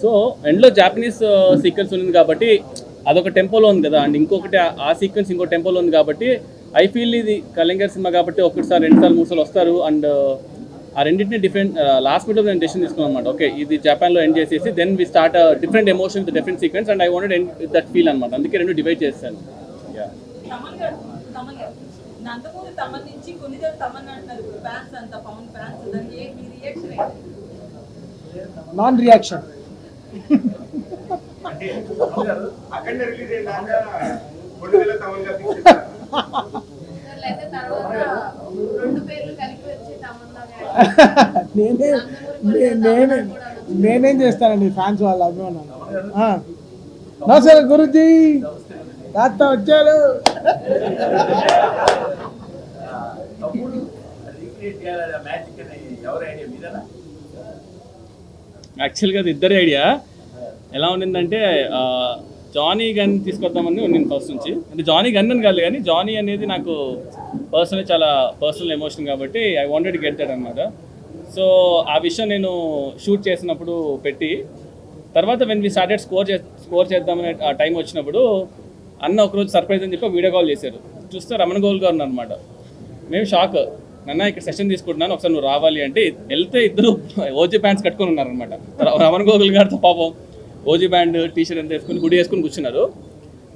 So ఎండ్లో Japanese sequence ఉంది కాబట్టి అదొక టెంపోలో ఉంది కదా. అండ్ ఇంకొకటి ఆ- సీక్వెన్స్ ఇంకో టెంపోలో ఉంది కాబట్టి ఐ ఫీల్ ఇది కళింగర్ సినిమా కాబట్టి ఒకటిసారి రెండు సార్లు మూడు సార్లు వస్తారు అండ్ ఆ రెండింటిని డిఫరెంట్ లాస్ట్ మినిట్లో నేను డెసిషన్ తీసుకున్నాను అనమాట ఓకే ఇది జపాన్లో ఎండ్ చేసేసి then we start different emotion with different sequence and I wanted end with that feel అనమాట అందుకే రెండు డివైడ్ చేస్తాను నాన్ రియాక్షన్ నేనే నేనే నేనేం చేస్తానండి ఫ్యాన్స్ వాళ్ళ అభిమానాలు? ఆ. నమస్కారం గురుజీ! తాత వచ్చారు. యాక్చువల్గా అది ఇద్దరి ఐడియా. ఎలా ఉండిందంటే జానీ గన్ తీసుకొద్దామని ఉండింది ఫస్ట్ నుంచి. అంటే జానీ గన్ అని కాదు కానీ జానీ అనేది నాకు పర్సనల్ చాలా పర్సనల్ ఎమోషన్ కాబట్టి ఐ వాంటెడ్ గెట్ దట్ అనమాట సో ఆ విషయం నేను షూట్ చేసినప్పుడు పెట్టి తర్వాత వెన్ వి స్టార్టెడ్ స్కోర్ చే స్కోర్ చేద్దామనే ఆ టైం వచ్చినప్పుడు అన్న ఒకరోజు సర్ప్రైజ్ అని చెప్పి వీడియో కాల్ చేశారు. చూస్తే రమణ గోల్ గారు అనమాట మేము షాక్ నన్న ఇక్కడ సెషన్ తీసుకుంటున్నాను ఒకసారి నువ్వు రావాలి అంటే వెళ్తే ఇద్దరు ఓజీ ప్యాంట్స్ కట్టుకొని ఉన్నారనమాట రమణ గోగుల్ గారితో పాపం ఓజీ బ్యాండ్ టీషర్ట్ అంతా వేసుకుని గుడి వేసుకుని కూర్చున్నారు.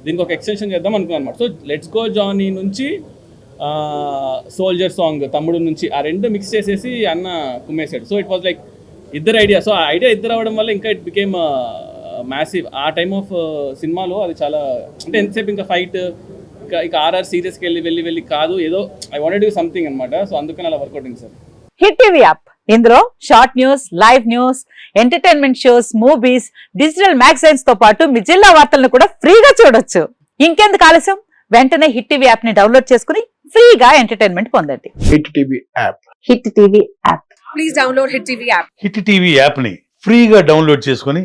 దీనికి ఒక ఎక్స్టెన్షన్ చేద్దాం అనుకున్నాను అనమాట సో లెట్స్ గో జానీ నుంచి సోల్జర్ సాంగ్ తమ్ముడు నుంచి ఆ రెండు మిక్స్ చేసేసి అన్న కుమ్మేశాడు. సో ఇట్ వాజ్ లైక్ ఇద్దరు ఐడియా సో ఆ ఐడియా ఇద్దరు అవ్వడం వల్ల ఇంకా ఇట్ బికేమ్ మ్యాసివ్ ఆ టైమ్ ఆఫ్ సినిమాలో అది చాలా అంటే ఎంతసేపు ఇంకా ఫైట్ ఇంకా ఇక ఆర్ఆర్ సీరియస్కి వెళ్ళి వెళ్ళి వెళ్ళి కాదు ఏదో ఐ వాంటెడ్ డూ సంథింగ్ అనమాట సో అందుకని అలా వర్కౌట్ అయింది సార్. Hit TV app. ఇందులో short news live news entertainment shows movies digital మ్యాగజైన్స్తో పాటు మీ జిల్లా వార్తలను కూడా ఫ్రీగా చూడొచ్చు. ఇంకెందుకు ఆలస్యం? వెంటనే హిట్ టీవీ యాప్ని డౌన్లోడ్ చేసుకుని ఫ్రీగా ఎంటర్టైన్మెంట్ పొందండి. Hit TV app. Hit TV app. Hit TV యాప్ని ఫ్రీగా డౌన్లోడ్ చేసుకొని